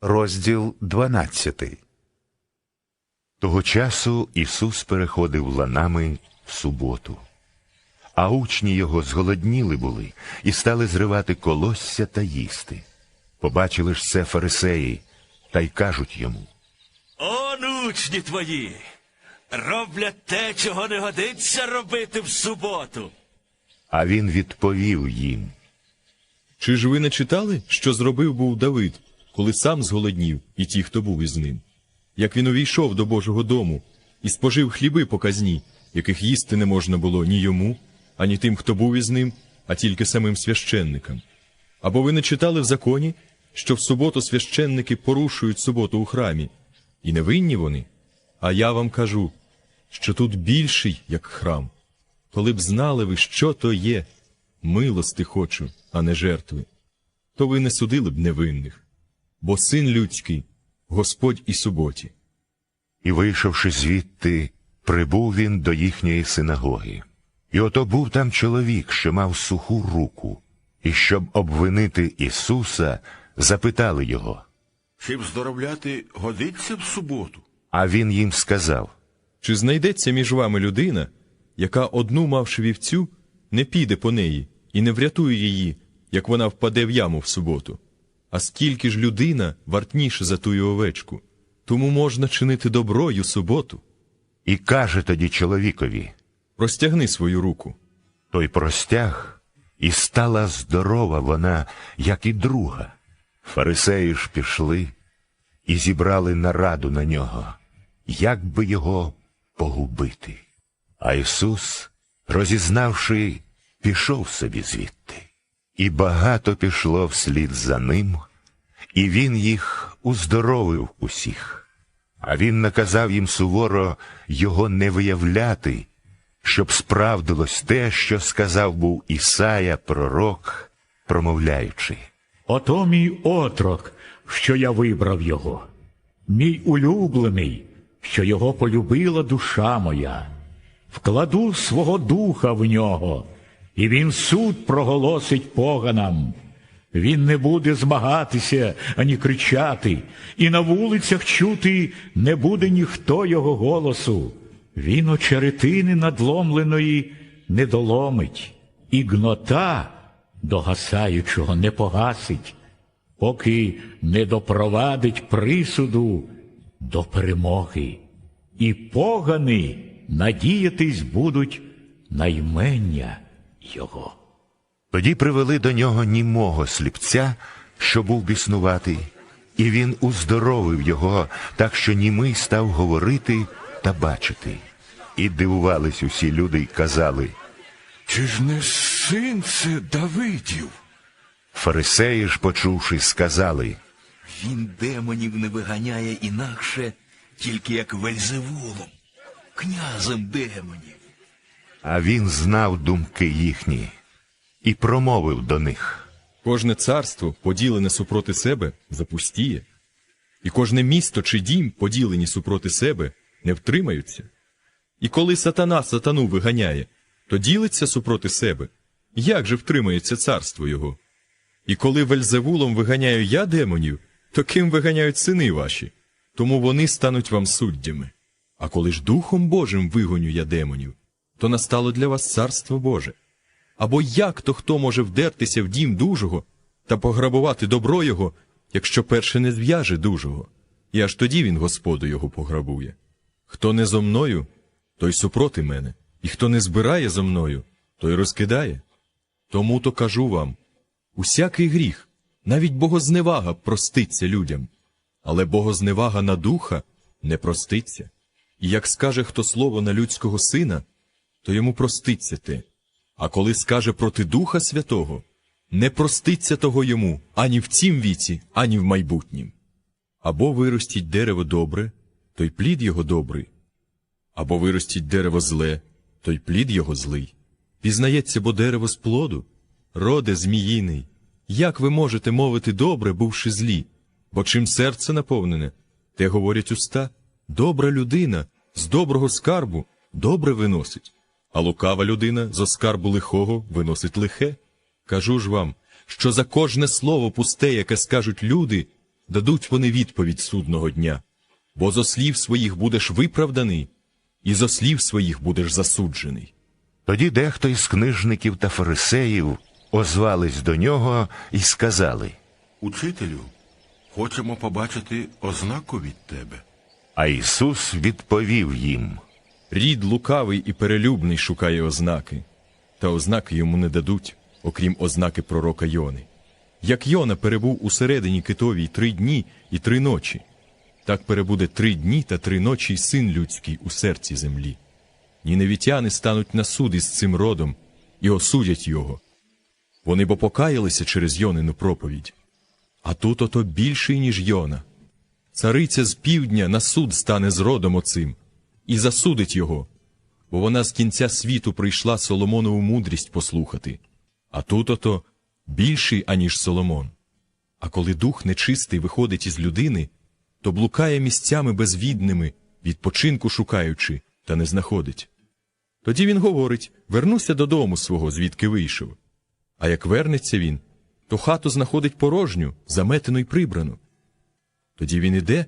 Розділ 12 Того часу Ісус переходив ланами в суботу. А учні його зголодніли були і стали зривати колосся та їсти. Побачили ж це фарисеї, та й кажуть йому. Он учні твої роблять те, чого не годиться робити в суботу. А він відповів їм. Чи ж ви не читали, що зробив був Давид, коли сам зголоднів і ті, хто був із ним? Як він увійшов до Божого дому і спожив хліби показні, яких їсти не можна було ні йому, ані тим, хто був із ним, а тільки самим священникам. Або ви не читали в законі, що в суботу священники порушують суботу у храмі, і не винні вони? А я вам кажу, що тут більший, як храм. Коли б знали ви, що то є, милости хочу, а не жертви, то ви не судили б невинних, бо син людський, Господь і суботі. І, вийшовши звідти, прибув він до їхньої синагоги. І ото був там чоловік, що мав суху руку, і щоб обвинити Ісуса, запитали його. Щоб здоровляти годиться в суботу. А він їм сказав. Чи знайдеться між вами людина, яка одну мавши вівцю, не піде по неї і не врятує її, як вона впаде в яму в суботу? А скільки ж людина вартніше за тую овечку, тому можна чинити добро й у суботу. І каже тоді чоловікові, Простягни свою руку. той простяг, і стала здорова вона, як і друга. Фарисеї ж пішли і зібрали нараду на нього, як би його погубити. А Ісус, розізнавши, пішов собі звідти. І багато пішло вслід за ним, і він їх уздоровив усіх. А він наказав їм суворо його не виявляти, щоб справдилось те, що сказав був Ісая, пророк, промовляючи. Ото мій отрок, що я вибрав його, мій улюблений, що його полюбила душа моя. Вкладу свого духа в нього, і він суд проголосить поганам. Він не буде змагатися ані кричати, і на вулицях чути не буде ніхто його голосу. Він очеретини надломленої не доломить, і гнота догасаючого не погасить, поки не допровадить присуду до перемоги. І погани надіятись будуть на ймення його. Тоді привели до нього німого сліпця, що був біснуватий, і він уздоровив його, так що німий став говорити та бачити. І дивувались усі люди й казали. Чи ж не син це Давидів? Фарисеї ж, почувши, сказали. Він демонів не виганяє інакше, тільки як Вельзевулом, князем демонів. А він знав думки їхні і промовив до них. Кожне царство, поділене супроти себе, запустіє, і кожне місто чи дім, поділені супроти себе, не втримаються. І коли сатана сатану виганяє, то ділиться супроти себе. Як же втримається царство його? І коли Вельзевулом виганяю я демонів, то ким виганяють сини ваші? Тому вони стануть вам суддями. А коли ж Духом Божим вигоню я демонів, то настало для вас царство Боже. Або як то хто може вдертися в дім дужого та пограбувати добро його, якщо перше не зв'яже дужого, і аж тоді він Господу його пограбує. Хто не зо мною, той супроти мене, і хто не збирає зо мною, той розкидає. Тому то кажу вам усякий гріх, навіть богозневага проститься людям, але богозневага на духа не проститься. І як скаже хто слово на людського сина, то йому проститься те. А коли скаже проти Духа Святого, не проститься того йому ані в цім віці, ані в майбутнім. Або виростіть дерево добре, то й плід його добрий, або виростіть дерево зле, то й плід його злий. Пізнається бо дерево з плоду, роде зміїний. Як ви можете мовити добре, бувши злі? Бо чим серце наповнене, те говорять уста, добра людина з доброго скарбу добре виносить, а лукава людина з оскарбу лихого виносить лихе. Кажу ж вам, що за кожне слово пусте, яке скажуть люди, дадуть вони відповідь судного дня, бо зо слів своїх будеш виправданий, і зо слів своїх будеш засуджений. Тоді дехто із книжників та фарисеїв озвались до нього і сказали, Учителю, хочемо побачити ознаку від тебе. а Ісус відповів їм. Рід лукавий і перелюбний шукає ознаки, та ознаки йому не дадуть, окрім ознаки пророка Йони. Як Йона перебув усередині китовій три дні і три ночі, так перебуде три дні та три ночі й син людський у серці землі. Ніневітяни стануть на суд із цим родом і осудять його. Вони бо покаялися через Йонину проповідь. А тут ото більший, ніж Йона. Цариця з півдня на суд стане з родом оцим і засудить його, бо вона з кінця світу прийшла Соломонову мудрість послухати, а тут ото більший, аніж Соломон. А коли дух нечистий виходить із людини, то блукає місцями безвідними, відпочинку шукаючи, та не знаходить. Тоді він говорить вернуся додому свого, звідки вийшов. А як вернеться він, то хату знаходить порожню, заметену й прибрану. Тоді він іде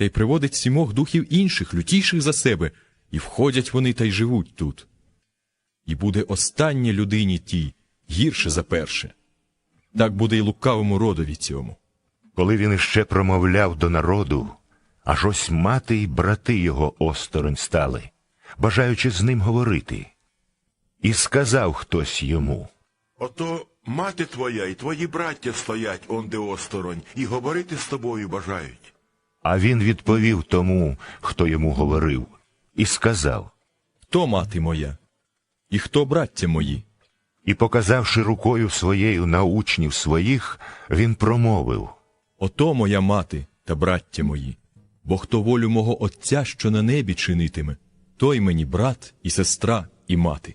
та й приводить сімох духів інших, лютіших за себе, і входять вони та й живуть тут. І буде останнє людині тій, гірше за перше. Так буде й лукавому родові цьому. Коли він іще промовляв до народу, аж ось мати й брати його осторонь стали, бажаючи з ним говорити. І сказав хтось йому. Ото мати твоя і твої браття стоять онде осторонь і говорити з тобою бажають. А він відповів тому, хто йому говорив, і сказав, Хто мати моя? І хто браття мої? і, показавши рукою своєю на учнів своїх, він промовив. Ото моя мати та браття мої. Бо хто волю мого Отця, що на небі чинитиме, той мені брат і сестра і мати.